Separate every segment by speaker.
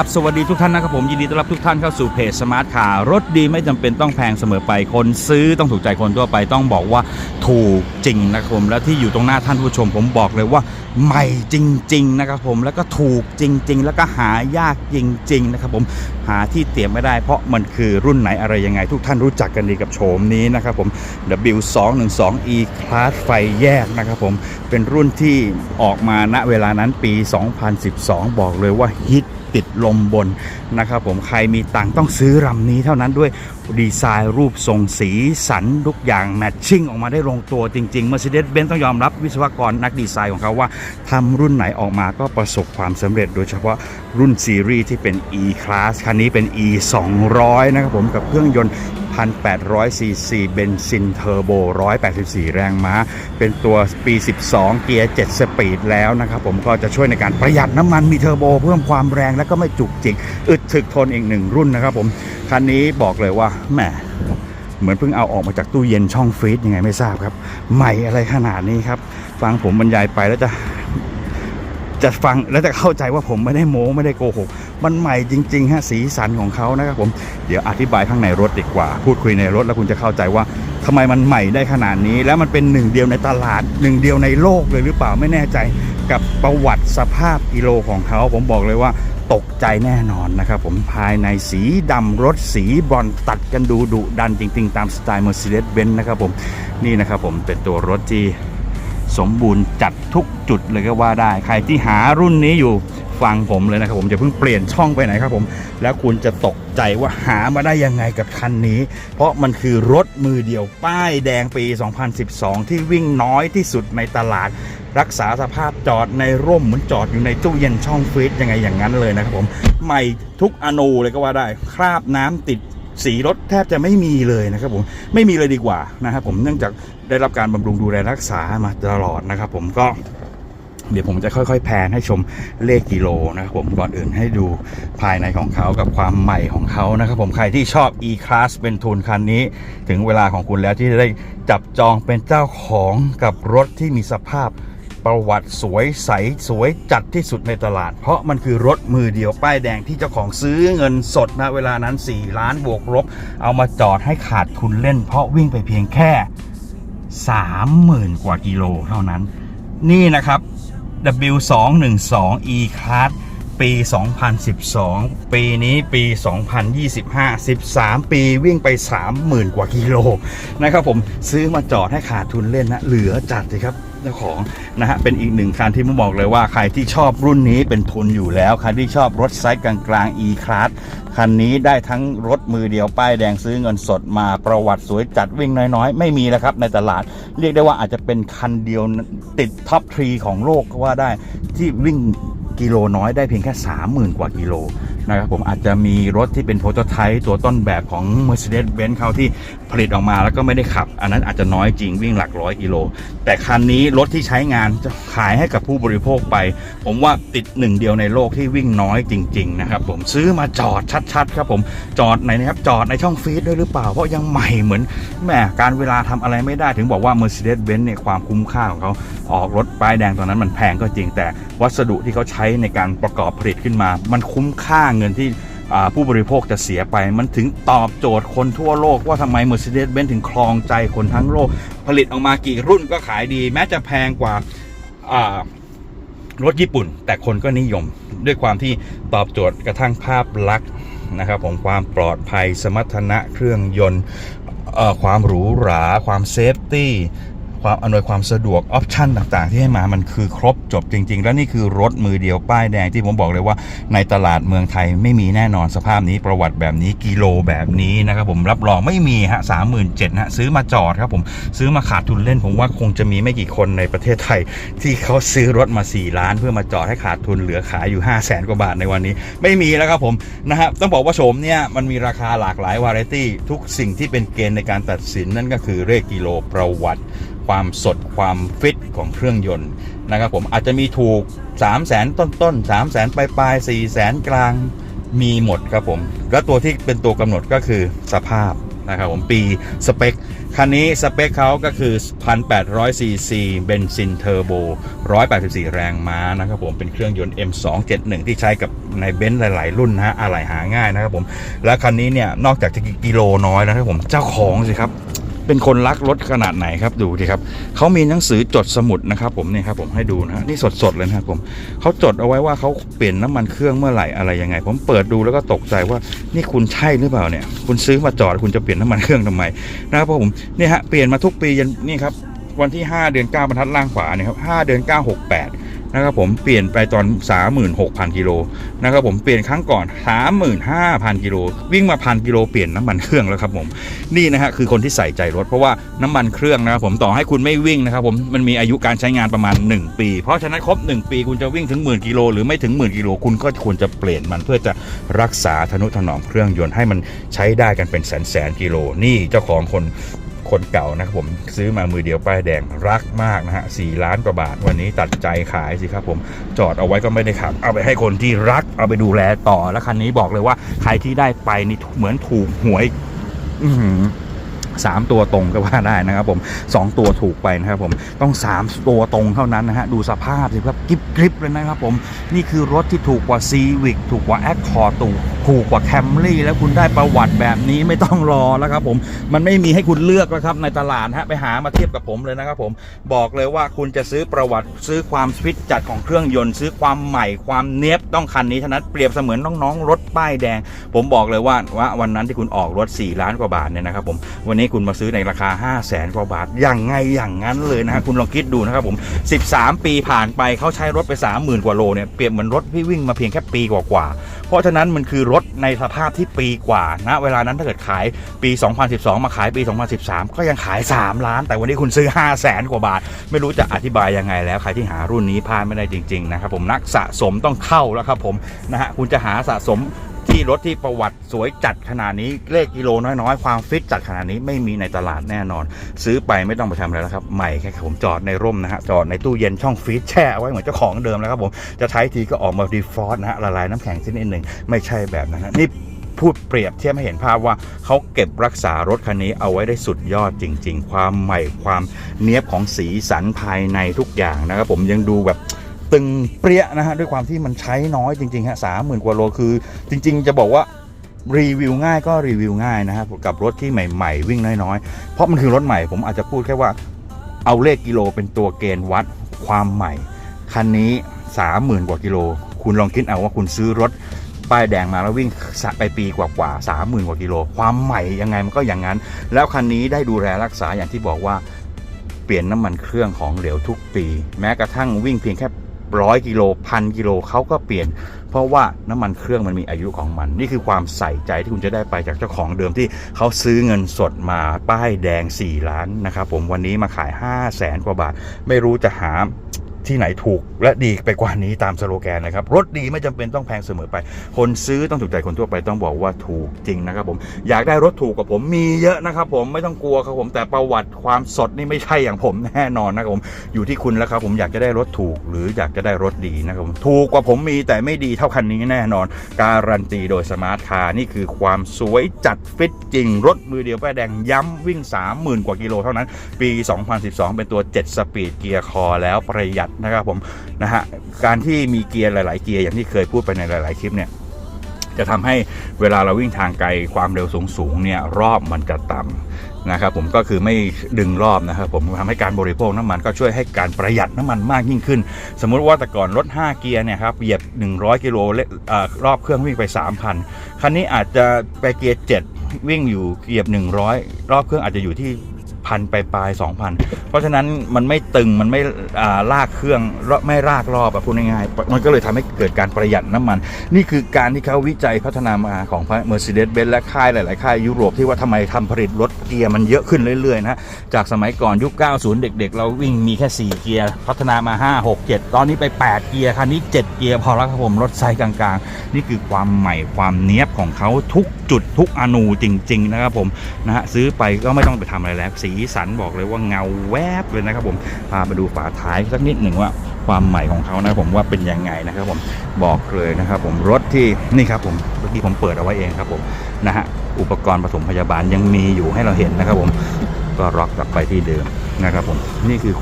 Speaker 1: กรา
Speaker 2: บสวัสดีทุกท่านนะครับผมยินดีต้อนรับทุกท่านเข้าสู่เพจสมาร์ทคาร์รถดีไม่จำเป็นต้องแพงเสมอไปคนซื้อต้องถูกใจคนทั่วไปต้องบอกว่าถูกจริงนะครับผมแล้วที่อยู่ตรงหน้าท่านผู้ชม ผมบอกเลยว่าใหม่จริง ๆ นะครับผมแล้วก็ถูกจริง ๆ แล้วก็หายากจริง ๆ นะครับผมหาที่เตรียมไม่ได้เพราะมันคือรุ่นไหนอะไรยังไง ทุกท่านรู้จักกันดีกับโฉมนี้นะครับผม W212E Class ไฟแยกนะครับผมเป็นรุ่นที่ออกมาณเวลานั้นปี 2012 บอกเลยว่าฮิต ติดลมบนนะครับผมใครมีตังค์ต้องซื้อลำนี้เท่านั้นด้วยดีไซน์รูปทรงสีสันทุกอย่างแมทชิ่งออกมาได้ลงตัวจริงๆ Mercedes-Benz ต้องยอมรับวิศวกรนักดีไซน์ของเขาว่าทำรุ่นไหนออกมาก็ประสบความสำเร็จ โดยเฉพาะรุ่นซีรีส์ที่เป็น E Class คันนี้เป็น E 200 นะครับผมกับเครื่องยนต์ 1,800ซีซีเบนซินเทอร์โบ 184 แรงม้า เป็นตัวปี 12 เกียร์ 7 สปีดแล้วนะครับผมก็จะช่วยในการประหยัดน้ำมันมีเทอร์โบ เพิ่มความแรงและก็ไม่จุกจิก อึดถึกทนอีกหนึ่งรุ่นนะครับผม คันนี้บอกเลยว่าแหมเหมือนเพิ่งเอาออกมาจากตู้เย็นช่องฟรีซยังไงไม่ทราบครับ ใหม่อะไรขนาดนี้ครับ ฟังผมบรรยายไปแล้วจะจะฟังแล้วจะเข้าใจว่าผมไม่ได้โม้ไม่ได้โกหก มันใหม่จริงๆฮะสีสันของเขานะครับผมเดี๋ยวอธิบายข้างในรถดีกว่า พูดคุยในรถแล้วคุณจะเข้าใจว่าทำไมมันใหม่ได้ขนาดนี้ แล้วมันเป็นหนึ่งเดียวในตลาดหนึ่งเดียวในโลกเลยหรือเปล่าไม่แน่ใจกับประวัติสภาพกิโลของเขาผมบอกเลยว่าตกใจแน่นอนนะครับผมภายในสีดำรถสีบรอนตัดกันดูดุดันจริง ๆ ตามสไตล์ Mercedes-Benz นะครับผมนี่นะครับผมเป็นตัวรถที่ สมบูรณ์จัดทุกจุดเลยก็ว่าได้ ใครที่หารุ่นนี้อยู่ฟังผมเลยนะครับผมจะเพิ่งเปลี่ยนช่องไปไหนครับผม แล้วคุณจะตกใจว่าหามาได้ยังไงกับคันนี้ เพราะมันคือรถมือเดียวป้ายแดงปี 2012 ที่วิ่งน้อยที่สุดในตลาด รักษาสภาพจอดในร่มเหมือนจอดอยู่ในตู้เย็นช่องฟรีซยังไงอย่างนั้นเลยนะครับผม ใหม่ทุกอนูเลยก็ว่าได้ คราบน้ำติด สีรถแทบจะไม่มีเลยนะครับผมไม่มีเลยดีกว่านะครับผมเนื่องจากได้รับการบำรุงดูแลรักษามาตลอดนะครับ ผมก็เดี๋ยวผมจะค่อยๆ แพนให้ชมเลขกิโลนะครับผมก่อนอื่นให้ดูภายในของเขากับความใหม่ของเขานะครับผมใครที่ชอบ E-Class เป็นทุนคันนี้ ถึงเวลาของคุณแล้วที่จะได้จับจองเป็นเจ้าของกับรถที่มีสภาพ ประวัติสวยใสสวยจัดที่สุดในตลาด เพราะมันคือรถมือเดียวป้ายแดงที่เจ้าของซื้อเงินสดนะเวลานั้น 4 ล้านบวกลบเอามาจอดให้ขาดทุนเล่น เพราะวิ่งไปเพียงแค่ 30,000 กว่ากิโลเท่านั้น นี่นะครับ W212E Class ปี 2012 ปีนี้ปี 2025 13 ปีวิ่งไป 30,000 กว่ากิโลนะครับผมซื้อมาจอดให้ขาดทุนเล่นนะ เหลือจัดเลยครับเจ้าของนะฮะเป็นอีกหนึ่งคันที่ผมบอกเลยว่าใครที่ชอบรุ่นนี้เป็นทุนอยู่แล้วใครที่ชอบรถไซส์กลางๆ E Class คันนี้ได้ทั้งรถมือเดียวป้ายแดงซื้อเงินสดมาประวัติสวยจัดวิ่งน้อยๆ ไม่มีแล้วครับในตลาด เรียกได้ว่าอาจจะเป็นคันเดียวติดท็อปทรีของโลกก็ว่าได้ที่วิ่ง กิโลน้อยได้เพียงแค่ 30,000 กว่ากิโล นะครับผมอาจจะมีรถที่เป็นโปรโตไทป์ตัวต้นแบบของ Mercedes-Benz เขาที่ผลิตออกมาแล้วก็ไม่ได้ขับ อันนั้นอาจจะน้อยจริงวิ่งหลักร้อยกิโล แต่คันนี้รถที่ใช้งานจะขายให้กับผู้บริโภคไป ผมว่าติดหนึ่งเดียวในโลกที่วิ่งน้อยจริง ๆ นะครับผมซื้อมาจอดชัดๆครับผมจอดไหนนะครับจอดในช่องฟีดด้วยหรือเปล่า เพราะยังใหม่เหมือนแหมการเวลาทำอะไรไม่ได้ถึงบอกว่า Mercedes-Benz เนี่ยความคุ้มค่าของเขาออกรถป้ายแดงตอนนั้นมันแพงก็จริง แต่วัสดุที่เขาใช้ในการประกอบผลิตขึ้นมา มันคุ้มค่าเงินที่ผู้บริโภคจะเสียไป มันถึงตอบโจทย์คนทั่วโลกว่าทำไม Mercedes-Benz ถึงครองใจคนทั้งโลก ผลิตออกมากี่รุ่นก็ขายดี แม้จะแพงกว่ารถญี่ปุ่น แต่คนก็นิยม ด้วยความที่ตอบโจทย์กระทั่งภาพลักษณ์นะครับผมความปลอดภัยสมรรถนะเครื่องยนต์ความหรูหรา ความเซฟตี้ ความอำนวยความสะดวกออปชันต่างๆ ที่ให้มามันคือครบจบจริง ๆ แล้วนี่คือรถมือเดียวป้ายแดงที่ผมบอกเลยว่า ในตลาดเมืองไทยไม่มีแน่นอนสภาพนี้ประวัติแบบนี้กิโลแบบนี้นะครับผมรับรองไม่มีฮะสามหมื่นเจ็ดฮะซื้อมาจอดครับผมซื้อมาขาดทุนเล่น ผมว่าคงจะมีไม่กี่คนในประเทศไทย ที่เขาซื้อรถมา 4 ล้าน เพื่อมาจอดให้ขาดทุนเหลือขายอยู่ 5 0 0แสนกว่าบาทในวันนี้ ไม่มีแล้วครับผมนะฮะต้องบอกว่าโฉมเนี่ยมันมีราคาหลากหลายวาไรตี้ทุกสิ่งที่เป็นเกณฑ์ในการตัดสินนั่นก็คือเลขกิโลประวัติความสดความฟิตของเครื่องยนต์นะครับผมอาจจะมีถูก 3 0 0แสนต้นต้นๆ3 0 0แสนปลายปลาย4 0 0แสนกลางมีหมดครับผม แล้วตัวที่เป็นตัวกำหนดก็คือสภาพนะครับผมปีสเปค คันนี้สเปคเขาก็คือ 1,800 ซีซีเบนซินเทอร์โบ 184 แรงม้านะครับผม เป็นเครื่องยนต์ M271 ที่ใช้กับในเบนซ์หลาย ๆ รุ่นนะฮะอะไรหาง่ายนะครับผม และคันนี้เนี่ย นอกจากจะกิโลน้อยแล้วนะครับผม เจ้าของสิครับ เป็นคนรักรถขนาดไหนครับดูดิครับเขามีหนังสือจดสมุดนะครับผมนี่ครับผมให้ดูนะฮะนี่สดๆเลยนะครับผมเขาจดเอาไว้ว่าเขาเปลี่ยนน้ำมันเครื่องเมื่อไหร่อะไรยังไง ผมเปิดดูแล้วก็ตกใจว่านี่คุณใช่หรือเปล่าเนี่ย คุณซื้อมาจอดคุณจะเปลี่ยนน้ำมันเครื่องทำไมนะครับผมนี่ฮะเปลี่ยนมาทุกปียันนี่ครับวันที่ 5 เดือน9บรรทัดล่างขวาเนี่ยครับ5เดือน9 68 นะครับผมเปลี่ยนไปตอน 36,000 กิโลนะครับผมเปลี่ยนครั้งก่อน 35,000 กิโลวิ่งมาพันกิโลเปลี่ยนน้ำมันเครื่องแล้วครับผมนี่นะฮะคือคนที่ใส่ใจรถเพราะว่าน้ำมันเครื่องนะครับผมต่อให้คุณไม่วิ่งนะครับผมมันมีอายุการใช้งานประมาณ 1 ปี เพราะฉะนั้นครบ 1 ปีคุณจะวิ่งถึงหมื่นกิโลหรือไม่ถึงหมื่นกิโลคุณก็ควรจะเปลี่ยนมันเพื่อจะรักษาทนุถนอมเครื่องยนต์ให้มันใช้ได้กันเป็นแสนแสนกิโลนี่เจ้าของคน คนเก่านะครับผมซื้อมามือเดียวป้ายแดงรักมากนะฮะสี่ล้านกว่าบาท วันนี้ตัดใจขายสิครับผมจอดเอาไว้ก็ไม่ได้ขับ เอาไปให้คนที่รักเอาไปดูแลต่อแล้วคันนี้บอกเลยว่าใครที่ได้ไปนี่เหมือนถูกหวย อื้ อหือสามตัวตรงก็ว่าได้นะครับผมสองตัวถูกไปนะครับผมต้องสามตัวตรงเท่านั้นนะฮะดูสภาพสิครับกริบกริบเลยนะครับผมนี่คือรถที่ถูกกว่า c ีวิกถูกกว่าแอคคอร์ถูกถูกกว่าแคมรี่แล้วคุณได้ประวัติแบบนี้ไม่ต้องรอแล้วครับผมมันไม่มีให้คุณเลือกแล้วครับในตลาดฮะไปหามาเทียบกับผมเลยนะครับผมบอกเลยว่าคุณจะซื้อประวัติซื้อความฟิตจัดของเครื่องยนต์ ซื้อความใหม่ความเนี้ยบต้องคันนี้เท่านั้นเปรียบเสมือนน้องๆรถป้ายแดง ผมบอกเลยว่าว่าวันนั้นที่คุณออกรถ 4 ล้านกว่าบาทเนี่ยนะครับผมวันนี้คุณมาซื้อในราคา 5 0 0แสนกว่าบาทอย่างไงอย่างนั้นเลยนะฮะคุณลองคิดดูนะครับผม 13 ปีผ่านไปเขาใช้รถไป 30,000 กว่าโลเนี่ยเปรียบเหมือนรถที่วิ่งมาเพียงแค่ปีกว่าๆเพราะฉะนั้นมันคือรถในสภาพที่ปีกว่านะเวลานั้นถ้าเกิดขายปี 2012 มาขายปี 2013 ก็ยังขาย 3 ล้าน แต่วันนี้คุณซื้อ 5 0 0แสนกว่าบาท ไม่รู้จะอธิบายยังไงแล้วใครที่หารุ่นนี้พลาดไม่ได้จริงๆนะครับผมนักสะสมต้องเข้าแล้วครับผมนะฮะคุณจะหาสะสม ที่รถที่ประวัติสวยจัดขนาดนี้เลขกิโลน้อยๆ ความฟิตจัดขนาดนี้ไม่มีในตลาดแน่นอน ซื้อไปไม่ต้องไปทำอะไรแล้วครับใหม่แค่ผมจอดในร่มนะฮะจอดในตู้เย็นช่องฟรีซแช่ไว้เหมือนเจ้าของเดิมแล้วครับผมจะใช้ทีก็ออกมาดีฟอสนะฮะละลายน้ำแข็งสักนิดหนึ่งไม่ใช่แบบนั้นนะนี่พูดเปรียบเทียบให้เห็นภาพว่าเขาเก็บรักษารถคันนี้เอาไว้ได้สุดยอดจริง ๆ ความใหม่ความเนี้ยบของสีสันภายในทุกอย่างนะครับผมยังดูแบบ ตึงเปรี้ยนะฮะด้วยความที่มันใช้น้อยจริงๆฮะสามหมื่นกว่าโลคือ จริง ๆ จะบอกว่ารีวิวง่ายก็รีวิวง่ายนะครับกับรถที่ใหม่ๆ วิ่งน้อยๆ เพราะมันคือรถใหม่ผมอาจจะพูดแค่ว่าเอาเลขกิโลเป็นตัวเกณฑ์วัดความใหม่ คันนี้สามหมื่นกว่ากิโล คุณลองคิดเอาว่าคุณซื้อรถป้ายแดงมาแล้ววิ่งไปปีกว่าๆสามหมื่นกว่ากิโล ความใหม่ยังไงมันก็อย่างนั้น แล้วคันนี้ได้ดูแลรักษาอย่างที่บอกว่าเปลี่ยนน้ำมันเครื่องของเหลวทุกปี แม้กระทั่งวิ่งเพียงแค่ ร้อยกิโลพันกิโลเขาก็เปลี่ยน เพราะว่าน้ำมันเครื่องมันมีอายุของมัน นี่คือความใส่ใจที่คุณจะได้ไปจากเจ้าของเดิมที่เขาซื้อเงินสดมาป้ายแดง 4 ล้านนะครับผมวันนี้มาขาย 5 0 0แสนกว่าบาท ไม่รู้จะหา ที่ไหนถูกและดีไปกว่านี้ตามสโลแกนนะครับ รถดีไม่จำเป็นต้องแพงเสมอไป คนซื้อต้องถูกใจคนทั่วไปต้องบอกว่าถูกจริงนะครับผม อยากได้รถถูกกว่าผมมีเยอะนะครับผมไม่ต้องกลัวครับผมแต่ประวัติความสดนี่ไม่ใช่อย่างผมแน่นอนนะครับผมอยู่ที่คุณแล้วครับผมอยากจะได้รถถูก หรืออยากจะได้รถดีนะครับผมถูกกว่าผมมีแต่ไม่ดีเท่าคันนี้แน่นอน การันตีโดยสมาร์ทคาร์นี่คือความสวยจัดฟิตจริง รถมือเดียวป้ายแดงย้ำวิ่ง 30,000 กว่ากิโลเท่านั้น ปี 2012 เป็นตัว 7 สปีดเกียร์คอแล้วประหยัดนะครับผมนะฮะการที่มีเกียร์หลาย ๆ เกียร์อย่างที่เคยพูดไปในหลาย ๆ คลิปเนี่ยจะทำให้เวลาเราวิ่งทางไกลความเร็วสูงๆเนี่ยรอบมันจะต่ำนะครับผมก็คือไม่ดึงรอบนะครับผมทำให้การบริโภคน้ำมันก็ช่วยให้การประหยัดน้ำมันมากยิ่งขึ้น สมมุติว่าแต่ก่อนรถ 5 เกียร์เนี่ยครับเหยียบ 100 กิโลรอบเครื่องวิ่งไป 3,000 คันนี้อาจจะไปเกียร์ 7 วิ่งอยู่เหยียบ 100 รอบเครื่องอาจจะอยู่ที่ พันไปปลายๆ2,000เพราะฉะนั้นมันไม่ตึงมันไม่ลากเครื่องไม่ลากรอบอะพูดง่ายๆมันก็เลยทำให้เกิดการประหยัดน้ำมัน นี่คือการที่เขาวิจัยพัฒนามาของ Mercedes-Benz และค่ายหลาย ๆ ค่ายยุโรปที่ว่าทำไมทำผลิตรถเกียร์มันเยอะขึ้นเรื่อย ๆ นะจากสมัยก่อนยุค 90 เด็ก ๆ เราวิ่งมีแค่ 4 เกียร์ พัฒนามา 5 6 7 ตอนนี้ไป 8 เกียร์คันนี้ 7 เกียร์พอแล้วครับผมรถไซส์กลาง ๆ นี่คือความใหม่ความเนี้ยบของเขาทุกจุดทุกอนูจริง ๆ นะครับผมนะฮะซื้อไปก็ไม่ต้องไปทำอะไรแล้วสีสันบอกเลยว่าเงาแวบเลยนะครับผมพาไปดูฝาท้ายสักนิดหนึ่งว่าความใหม่ของเขานะผมว่าเป็นยังไงนะครับผมบอกเลยนะครับผมรถที่นี่ครับผมเมื่อกี้ผมเปิดเอาไว้เองครับผมนะฮะอุปกรณ์ปฐมพยาบาลยังมีอยู่ให้เราเห็นนะครับผมก็ล็อกกลับไปที่เดิมนะครับผมนี่คือ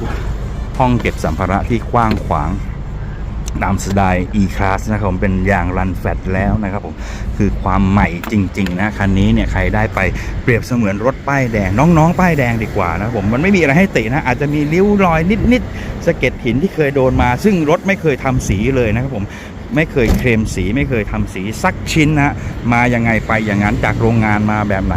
Speaker 2: ห้องเก็บสัมภาระที่กว้างขวาง ตามสไตล์ E-Class นะครับผมเป็นยางรันแฟตแล้วนะครับผมคือความใหม่จริง ๆ นะคันนี้เนี่ยใครได้ไปเปรียบเสมือนรถป้ายแดง น้องๆ ป้ายแดงดีกว่านะผมมันไม่มีอะไรให้ตินะ อาจจะมีริ้วรอยนิดๆสะเก็ดหินที่เคยโดนมา ซึ่งรถไม่เคยทำสีเลยนะครับผมไม่เคยเคลมสีไม่เคยทำสีสักชิ้นนะมายังไงไปอย่างนั้นจากโรงงานมาแบบไหน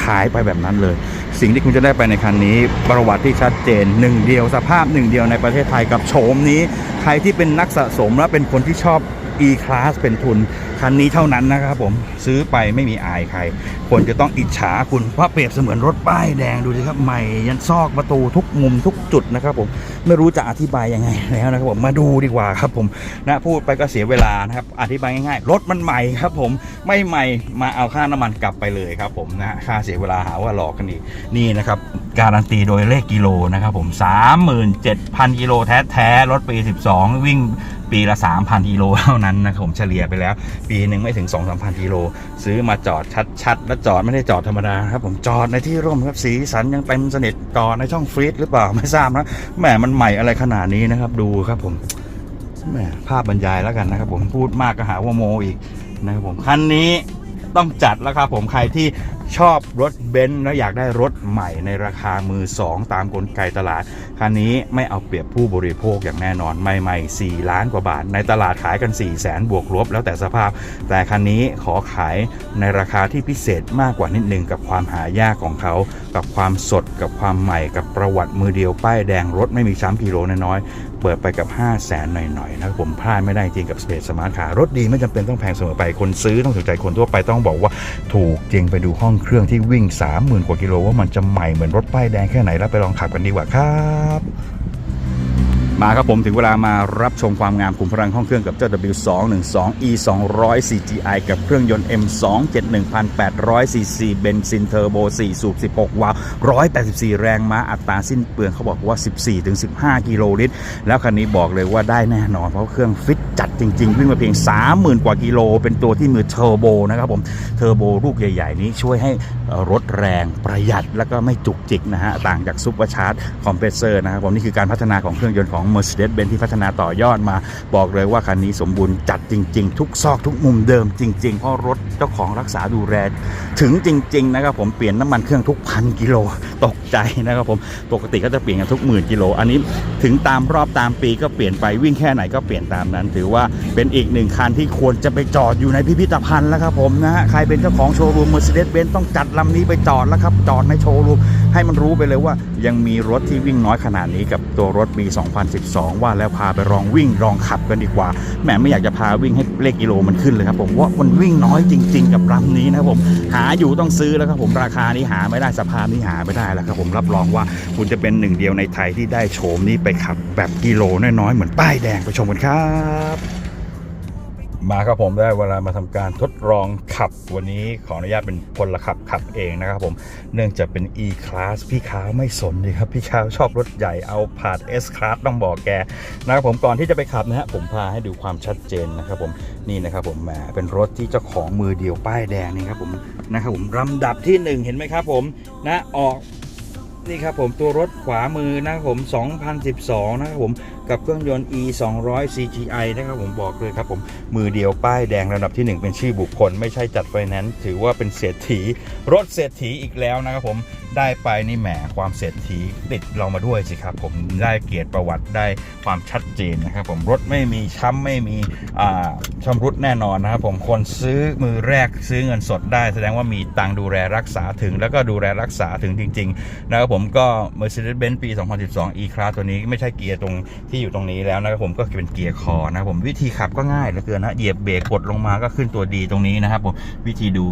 Speaker 2: ขายไปแบบนั้นเลย สิ่งที่คุณจะได้ไปในคันนี้ ประวัติที่ชัดเจนหนึ่งเดียวสภาพหนึ่งเดียวในประเทศไทยกับโฉมนี้ ใครที่เป็นนักสะสมและเป็นคนที่ชอบ E-Class เป็นทุน คันนี้เท่านั้นนะครับผมซื้อไปไม่มีอายใคร คนจะต้องอิจฉาคุณเพราะเปรียบเสมือนรถป้ายแดงดูสิครับใหม่ยันซอกประตูทุกมุมทุกจุดนะครับผมไม่รู้จะอธิบายยังไงแล้วนะครับผมมาดูดีกว่าครับผมนะพูดไปก็เสียเวลานะครับอธิบายง่ายๆรถมันใหม่ครับผมไม่ใหม่มาเอาค่าน้ำมันกลับไปเลยครับผมนะฮะค่าเสียเวลาหาว่าหลอกกันอีกนี่นะครับการันตีโดยเลขกิโลนะครับผม37,000กิโลแท้ๆรถปี 12 วิ่ง ปีละ 3,000กิโลเท่านั้นนะครับผมเฉลี่ยไปแล้ว ปีหนึ่งไม่ถึง 2-3,000กิโล ซื้อมาจอดชัดๆ แล้วจอดไม่ได้จอดธรรมดาครับผมจอดในที่ร่มครับสีสันยังเต็มสนิทจอดในช่องฟรีดหรือเปล่าไม่ทราบนะแหมมันใหม่อะไรขนาดนี้นะครับดูครับผมแหมภาพบรรยายแล้วกันนะครับผมพูดมากก็หาว่าโมอีกนะครับผมคันนี้ ต้องจัดแล้วครับผมใครที่ชอบรถเบนซ์แล้วอยากได้รถใหม่ในราคามือ 2 ตามกลไกตลาด คันนี้ไม่เอาเปรียบผู้บริโภคอย่างแน่นอนใหม่ๆ 4 ล้านกว่าบาท ในตลาดขายกัน 4 0 0แสนบวกลบแล้วแต่สภาพ แต่คันนี้ขอขายในราคาที่พิเศษมากกว่านิดนึงกับความหายากของเขา กับความสดกับความใหม่กับประวัติมือเดียวป้ายแดงรถไม่มีช้ำกิโลน้อย เปิดไปกับ 5 0 0แสนหน่อยๆนะครับผมพลาดไม่ได้จริงกับสเปซสมาร์ทคาร์รถดีไม่จำเป็นต้องแพงเสมอไปคนซื้อต้องถูกใจคนทั่วไปต้องบอกว่าถูกจริงไปดูห้องเครื่องที่วิ่ง 30,000 กว่ากิโลว่ามันจะใหม่เหมือนรถป้ายแดงแค่ไหนแล้วไปลองขับกันดีกว่าครับ มาครับผมถึงเวลามารับชมความงามขุมพลังห้องเครื่องกับเจ้า W212 E 200 CGI กับเครื่องยนต์ M2 71,800 cc เบนซินเทอร์โบ 4 สูบ 16 วาล์ว184 แรงม้าอัตราสิ้นเปลืองเขาบอกว่า 14-15 กิโลลิตร แล้วคันนี้บอกเลยว่าได้แน่นอน เพราะเครื่องฟิตจัดจริงๆ วิ่งมาเพียง 30,000 กว่ากิโล เป็นตัวที่มือเทอร์โบนะครับผม เทอร์โบลูกใหญ่ ๆ นี้ช่วยให้ รถแรงประหยัดแล้วก็ไม่จุกจิกนะฮะ ต่างจากซุปเปอร์ชาร์จคอมเพรสเซอร์นะครับผมนี่คือการพัฒนาของเครื่องยนต์ของ Mercedes-Benz ที่พัฒนาต่อยอดมา บอกเลยว่าคันนี้สมบูรณ์จัดจริง ๆ ทุกซอกทุกมุมเดิมจริง ๆ เพราะรถเจ้าของรักษาดูแลถึงจริง ๆ นะครับผมเปลี่ยนน้ำมันเครื่องทุกพันกิโลตกใจนะครับผมปกติก็จะเปลี่ยนกันทุกหมื่นกิโล อันนี้ถึงตามรอบตามปีก็เปลี่ยนไปวิ่งแค่ไหนก็เปลี่ยนตามนั้น ถือว่าเป็นอีกหนึ่งคันที่ควรจะไปจอดอยู่ในพิพิธภัณฑ์แล้วครับผมนะฮะใครเป็นเจ้าของโชว์รูม Mercedes-Benz ต้องจัดลำนี้ไปจอดแล้วครับจอดในโชว์รูมให้มันรู้ไปเลยว่า ยังมีรถที่วิ่งน้อยขนาดนี้กับตัวรถปี 2012 ว่าแล้วพาไปลองวิ่งลองขับกันดีกว่าแหมไม่อยากจะพาวิ่งให้เลขกิโลมันขึ้นเลยครับผมว่ามันวิ่งน้อยจริง ๆ กับลำนี้นะครับผมหาอยู่ต้องซื้อแล้วครับผมราคานี้หาไม่ได้สภาพนี้หาไม่ได้แล้วครับผมรับรองว่าคุณจะเป็นหนึ่งเดียวในไทยที่ได้โฉมนี้ไปขับแบบกิโลน้อยๆเหมือนป้ายแดงไปชมกันครับ มาครับผมได้เวลามาทำการทดลองขับ วันนี้ขออนุญาตเป็นพลขับขับเองนะครับผมเนื่องจากเป็น E Class พี่ค้าไม่สนเลยครับ พี่ค้าชอบรถใหญ่เอาผ่าน S Class ต้องบอกแกนะครับผมก่อนที่จะไปขับนะฮะผมพาให้ดูความชัดเจนนะครับผมนี่นะครับผมแหมเป็นรถที่เจ้าของมือเดียวป้ายแดงนี่ครับผมนะครับผมลำดับที่หนึ่งเห็นไหมครับผมนะออกนี่ครับผมตัวรถขวามือนะครับผม 2012 นะครับผมกับเครื่องยนต์ E 2 0 0 CGI นะครับผมบอกเลยครับผมมือเดียวป้ายแดงระดับที่ 1 เป็นชื่อบุคคล ไม่ใช่จัดไฟแนนซ์ถือว่าเป็นเศรษฐี รถเศรษฐีอีกแล้วนะครับผมได้ไปนี่แหมความเศรษฐีติดเรามาด้วยสิครับผมได้เกียรติประวัติได้ความชัดเจนนะครับผมรถไม่มีช้ำไม่มีอ่าชำรุดแน่นอนนะครับผมคนซื้อมือแรกซื้อเงินสดได้ แสดงว่ามีตังดูแลรักษาถึง แล้วก็ดูแลรักษาถึงจริง ๆ นะครับผมก็ Mercedes-Benz ปี 2012 E-Class ตัวนี้ไม่ใช่เกียร์ตรงที่อยู่ตรงนี้แล้วนะครับผมก็เป็นเกียร์คอนะครับผมวิธีขับก็ง่ายเหลือเกินนะเหยียบเบรกกดลงมาก็ขึ้นตัวดีตรงนี้นะครับผมวิธีดู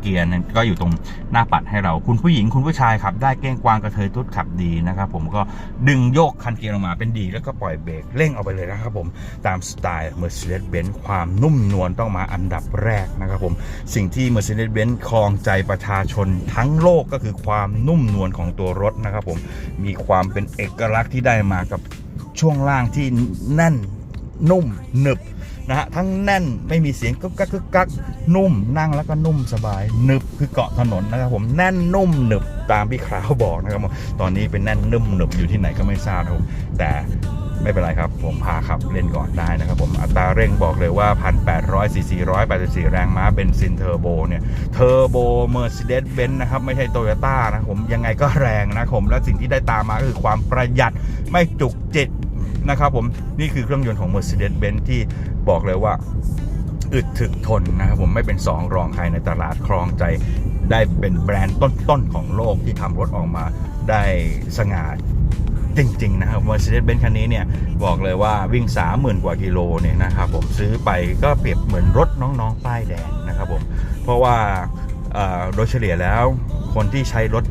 Speaker 2: เกียร์นั้นก็อยู่ตรงหน้าปัดให้เรา คุณผู้หญิงคุณผู้ชายขับได้เก้งกวางกระเทยตุ๊ดขับดีนะครับผมก็ดึงโยกคันเกียร์ลงมาเป็นดี แล้วก็ปล่อยเบรกเร่งเอาไปเลยนะครับผมตามสไตล์ Mercedes-Benz ความนุ่มนวลต้องมาอันดับแรกนะครับผมสิ่งที่ Mercedes-Benz ครองใจประชาชนทั้งโลกก็คือความนุ่มนวลของตัวรถนะครับผมมีความเป็นเอกลักษณ์ที่ได้มากับ ช่วงล่างที่แน่นนุ่มหนึบนะฮะทั้งแน่นไม่มีเสียงกึกกักกึกกักนุ่มนั่งแล้วก็นุ่มสบายหนึบคือเกาะถนนนะครับผมแน่นนุ่มหนึบตามพี่คราวบอกนะครับผมตอนนี้เป็นแน่นนุ่มหนึบอยู่ที่ไหนก็ไม่ทราบนะครับผมแต่ไม่เป็นไรครับ ผมพาขับเล่นก่อนได้นะครับผมอัตราเร่งบอกเลยว่า 1,800ซีซี184 แรงม้าเป็นซินเทอร์โบเนี่ยเทอร์โบเมอร์ e เดสเบนซ์นะครับ ไม่ใช่โตโยต้านะผมยังไงก็แรงนะครับผม และสิ่งที่ได้ตามมาก็คือความประหยัดไม่จุกจิต นะครับผมนี่คือเครื่องยนต์ของ Mercedes-Benz ที่บอกเลยว่าอึดถึกทนนะครับผมไม่เป็นสองรองใครในตลาดครองใจได้เป็นแบรนด์ต้นๆของโลกที่ทำรถออกมาได้สง่าจริงๆนะครับ Mercedes-Benz คันนี้เนี่ยบอกเลยว่าวิ่ง 30,000 กว่ากิโลเนี่ยนะครับผมซื้อไปก็เปรียบเหมือนรถน้องๆ ป้ายแดงนะครับผมเพราะว่าโดยเฉลี่ยแล้วคนที่ใช้รถ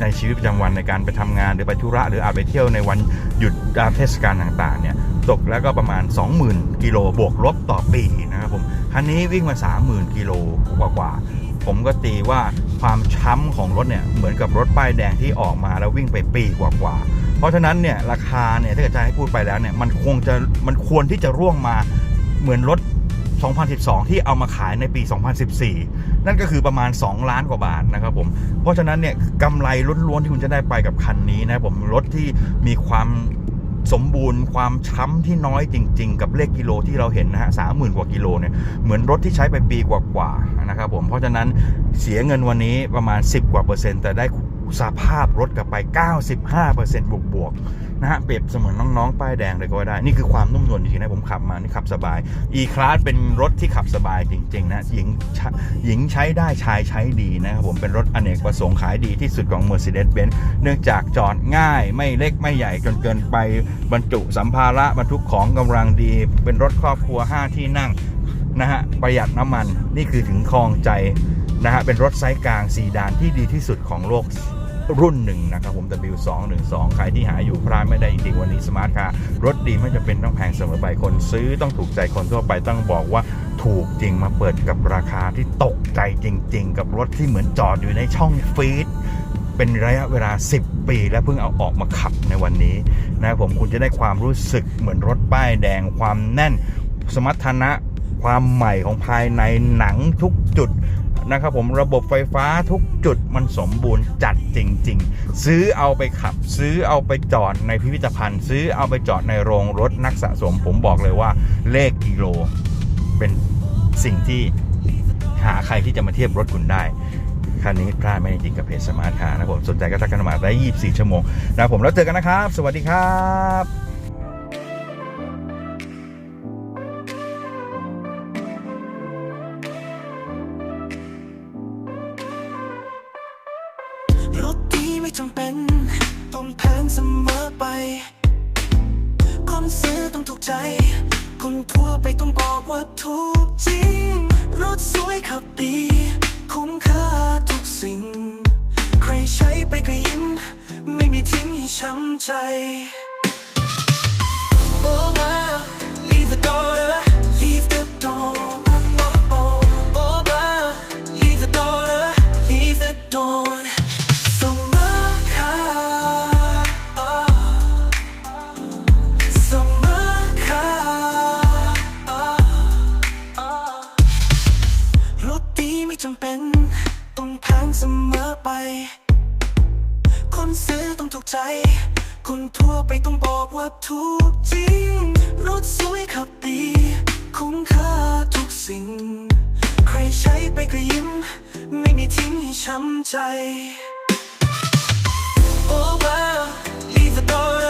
Speaker 2: ในชีวิตประจำวันในการไปทำงานหรือไปธุระหรืออาจไปเที่ยวในวันหยุดตามเทศกาลต่างๆเนี่ยตกแล้วก็ประมาณ 20,000 กิโลบวกลบต่อปีนะครับผมคันนี้วิ่งมา 30,000 กิโลกว่าๆผมก็ตีว่าความช้ำของรถเนี่ยเหมือนกับรถป้ายแดงที่ออกมาแล้ววิ่งไปปีกว่าๆเพราะฉะนั้นเนี่ยราคาเนี่ยถ้าเกิดจะให้พูดไปแล้วเนี่ยมันคงจะมันควรที่จะร่วงมาเหมือนรถ 2012 ที่เอามาขายในปี 2014 นั่นก็คือประมาณ 2 ล้านกว่าบาทนะครับผม เพราะฉะนั้นเนี่ยกำไรล้วนๆที่คุณจะได้ไปกับคันนี้นะครับผมรถที่มีความสมบูรณ์ความช้ำที่น้อยจริง ๆ กับเลขกิโลที่เราเห็นนะฮะสามหมื่นกว่ากิโลเนี่ยเหมือนรถที่ใช้ไปปีกว่าๆนะครับผมเพราะฉะนั้นเสียเงินวันนี้ประมาณ 10 กว่าเปอร์เซ็นต์แต่ได้สภาพรถกลับไป 95เปอร์เซ็นต์บวกๆ นะฮะเปรียบเสมือนน้องๆป้ายแดงเลยก็ว่าได้ นี่คือความนุ่มนวลจริงๆนะผมขับมานี่ขับสบาย E-Class เป็นรถที่ขับสบายจริงๆนะหญิงหญิงใช้ได้ชายใช้ดีนะครับผมเป็นรถอเนกประสงค์ขายดีที่สุดของ Mercedes-Benz เนื่องจากจอดง่ายไม่เล็กไม่ใหญ่จนเกินไปบรรจุสัมภาระบรรทุกของกำลังดี เป็นรถครอบครัว 5 ที่นั่งนะฮะประหยัดน้ำมันนี่คือถึงคลองใจนะฮะเป็นรถไซส์กลางซีดานที่ดีที่สุดของโลก รุ่นหนึ่งนะครับผม W212 ใครที่หาอยู่พลาดไม่ได้จริงๆวันนี้สมาร์ทคาร์รถดีไม่จำเป็นต้องแพงเสมอไปคนซื้อต้องถูกใจคนทั่วไปต้องบอกว่าถูกจริงมาเปิดกับราคาที่ตกใจจริง ๆ กับรถที่เหมือนจอดอยู่ในช่องฟีดเป็นระยะเวลา 10 ปี แล้วเพิ่งเอาออกมาขับในวันนี้นะครับผมคุณจะได้ความรู้สึกเหมือนรถป้ายแดงความแน่นสมรรถนะความใหม่ของภายในหนังทุกจุด นะครับผมระบบไฟฟ้าทุกจุดมันสมบูรณ์จัดจริง ๆ ซื้อเอาไปขับ ซื้อเอาไปจอดในพิพิธภัณฑ์ ซื้อเอาไปจอดในโรงรถนักสะสม ผมบอกเลยว่าเลขกิโล เป็นสิ่งที่หาใครที่จะมาเทียบรถคุณได้คันนี้พลาดไม่ได้จริงกับเพจสมาร์ทคาร์นะผมสนใจก็ทักกันมาได้ 24 ชั่วโมงนะครับผมแล้วเจอกันนะครับ สวัสดีครับ
Speaker 1: ใจ ก็ยิ้ม ไม่มีทิ้งให้ช้ำใจ Over leave the door